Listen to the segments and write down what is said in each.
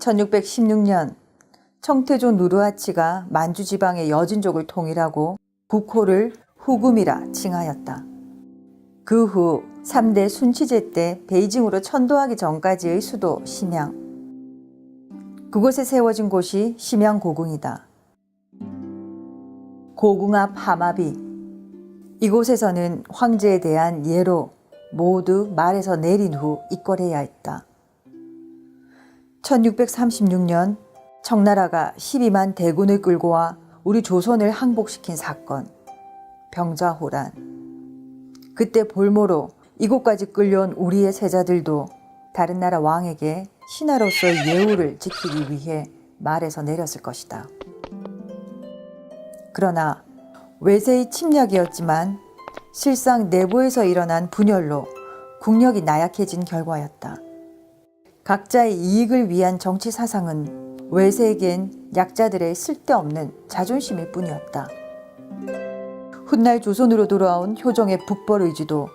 1616년 청태조 누르하치가 만주 지방의 여진족을 통일하고 국호를 후금이라 칭하였다. 그 후 3대 순치제 때 베이징으로 천도하기 전까지의 수도 심양. 그곳에 세워진 곳이 심양고궁이다. 고궁 앞 하마비. 이곳에서는 황제에 대한 예로 모두 말에서 내린 후 입궐해야 했다. 1636년 청나라가 12만 대군을 끌고 와 우리 조선을 항복시킨 사건. 병자호란. 그때 볼모로 이곳까지 끌려온 우리의 세자들도 다른 나라 왕에게 신하로서의 예우를 지키기 위해 말에서 내렸을 것이다. 그러나 외세의 침략이었지만 실상 내부에서 일어난 분열로 국력이 나약해진 결과였다. 각자의 이익을 위한 정치 사상은 외세에겐 약자들의 쓸데없는 자존심일 뿐이었다. 훗날 조선으로 돌아온 효종의 북벌 의지도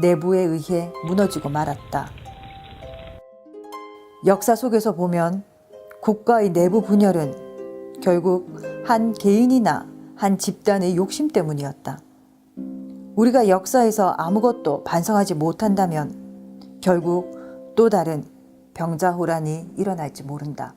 내부에 의해 무너지고 말았다. 역사 속에서 보면 국가의 내부 분열은 결국 한 개인이나 한 집단의 욕심 때문이었다. 우리가 역사에서 아무것도 반성하지 못한다면 결국 또 다른 병자호란이 일어날지 모른다.